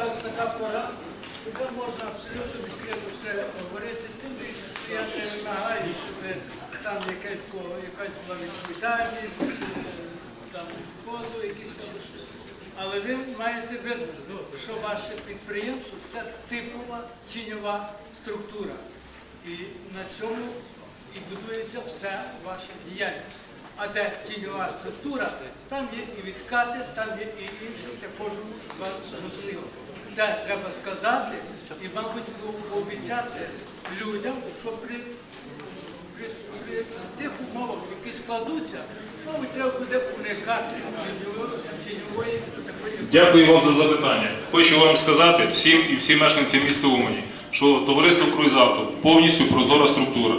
зараз така пора, вже можна абсолютно відкрито все говорити, тим більше, що я не вимагаю, щоб там якась, була- відповідальність, е, там позов якийсь. Але ви маєте визнати, що ваше підприємство це типова тіньова структура. І на цьому і будується вся ваша діяльність. А де тіньова структура, там є і відкати, там є і інше, це кожному вас зрозуміло. Це треба сказати і, мабуть, пообіцяти людям, що при, при, при тих умовах, які складуться, мабуть, треба буде уникати тіньової, такої. Дякую вам за запитання. Хочу вам сказати всім і всім мешканцям міста Умані, що товариство Круїзавто повністю прозора структура.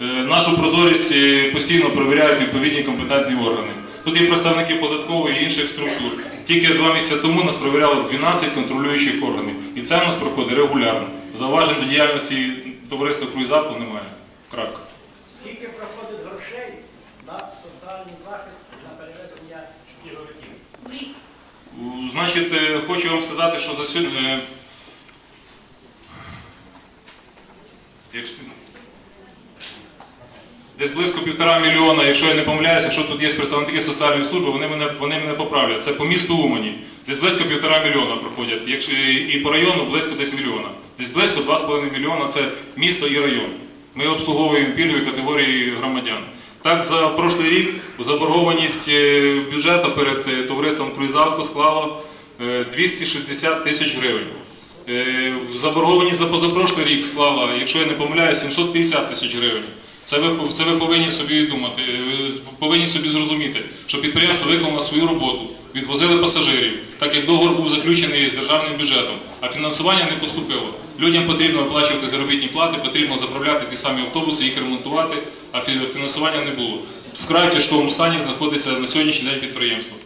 Е, Нашу прозорість е, постійно перевіряють відповідні компетентні органи. Тут є представники податкової і інших структур. Тільки два місяці тому нас перевіряли 12 контролюючих органів. І це у нас проходить регулярно. Зауважень до діяльності товариства круїзату немає. Крапка. Скільки проходить грошей на соціальний захист на перевезення шкіровиків? Значить, е, хочу вам сказати, що за сьогодні. е, якщо- Десь близько півтора мільйона, якщо я не помиляюся, якщо тут є представники соціальної служби, вони мене, вони мене поправлять. Це по місту Умані. Десь близько півтора мільйона проходять. Якщо, і по району близько десь мільйона. Десь близько 2,5 мільйона це місто і район. Ми обслуговуємо пільгові категорії громадян. Так, за прошлий рік заборгованість е, бюджету перед е, товариством Круїзавто склала е, 260 тисяч гривень. Е, Заборгованість за позапрошлий рік склала, якщо я не помиляю, 750 тисяч гривень. Це ви, це ви повинні собі думати, е, повинні собі зрозуміти, що підприємство виконало свою роботу, відвозили пасажирів, так як договор був заключений з державним бюджетом, а фінансування не поступило. Людям потрібно оплачувати заробітні плати, потрібно заправляти ті самі автобуси, їх ремонтувати, а фінансування не було. В вкрай тяжкому стані знаходиться на сьогоднішній день підприємство.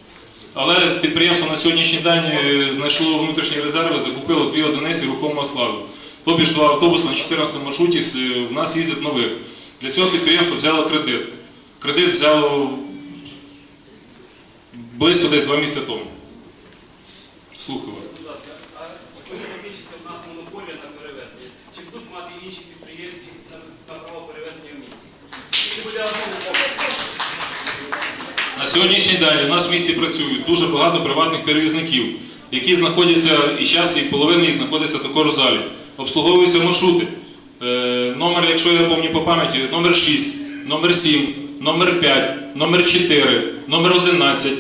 Але підприємство на сьогоднішній день е, знайшло внутрішні резерви, закупило дві одиниці рухомого складу. Тобі ж два автобуси на 14 маршруті е, в нас їздять нових. Для цього підприємство взяло кредит. Кредит взяло близько десь два місяці тому. Слухаю вас. Будь ласка, а коли закінчиться в нас монополія на перевезення, чи будуть мати інші підприємці на, право перевезення в місті? Чи буде На сьогоднішній день у нас в місті працюють дуже багато приватних перевізників, які знаходяться і зараз, і половина їх знаходиться також в залі. Обслуговуються маршрути. Е, номер, якщо я пам'ятаю по пам'яті, номер 6, номер 7, номер 5, номер 4, номер 11,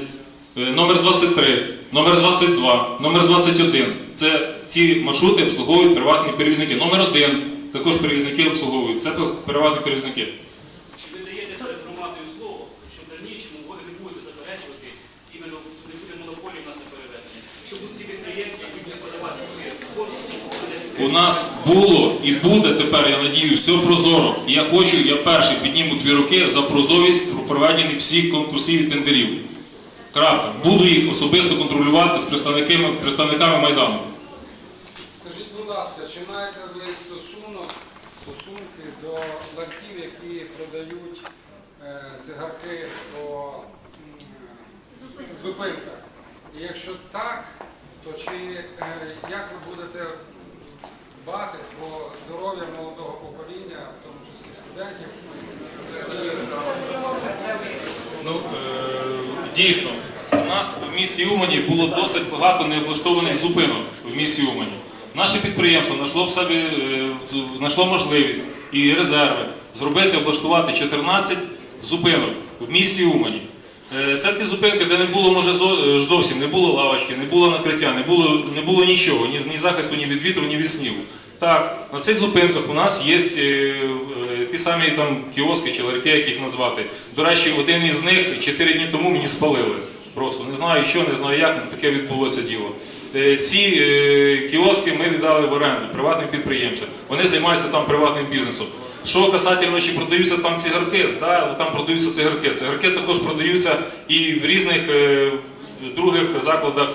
е, номер 23, номер 22, номер 21. Це ці маршрути обслуговують приватні перевізники. Номер 1 також перевізники обслуговують. Це приватні перевізники. Чи ви даєте перед громадою слово, що в дальнішому ви не будете заперечувати, іменно, що не буде монополії в нас на перевезення? Що будуть ці підприємці, які будуть подавати свої конкурси, У нас було і буде тепер, я надію, все прозоро. І Я хочу, я перший підніму дві руки за прозорість про проведення всіх конкурсів і тендерів. Крапка. Буду їх особисто контролювати з представниками, представниками Майдану. Скажіть, будь ласка, чи маєте ви стосунок, стосунки до ларків, які продають е, цигарки по зупинках? І якщо так, то чи е, як ви будете дбати про здоров'я молодого покоління, в тому числі студентів? Ну, е, дійсно, у нас в місті Умані було досить багато необлаштованих зупинок в місті Умані. Наше підприємство знайшло в собі е, знайшло можливість і резерви зробити, облаштувати 14 зупинок в місті Умані. Е, Це ті зупинки, де не було може е, зовсім не було лавочки, не було накриття, не було, не було нічого, ні, ні захисту, ні від вітру, ні від снігу. Так, на цих зупинках у нас є е, ті самі там кіоски чи ларьки, як їх назвати. До речі, один із них 4 дні тому мені спалили. Просто не знаю що, не знаю як, але таке відбулося діло. Ці кіоски ми віддали в оренду приватним підприємцям. Вони займаються там приватним бізнесом. Що касательно, чи продаються там цигарки, да, там продаються цигарки. Цигарки також продаються і в різних е, других закладах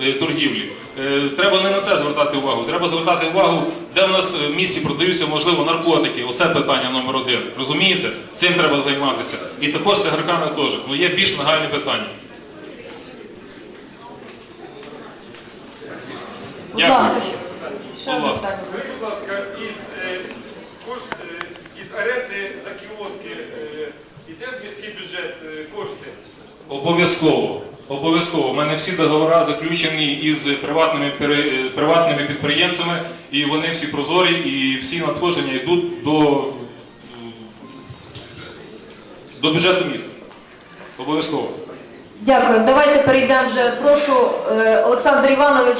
е, торгівлі. Е, Треба не на це звертати увагу. Треба звертати увагу, де в нас в місті продаються, можливо, наркотики. Оце питання номер один. Розумієте? Цим треба займатися. І також цигарками теж. Ну є більш нагальні питання. Дякую. Будь одне ласка. питання. Скажіть, будь ласка, із, е, кошт, е, із оренди за кіоски е, йде в міський бюджет е, кошти? Обов'язково. Обов'язково. У мене всі договори заключені із приватними, пере- е, приватними підприємцями, і вони всі прозорі, і всі надходження йдуть до, до бюджету міста. Обов'язково. Дякую. Давайте перейдемо вже. Прошу, е, Олександр Іванович,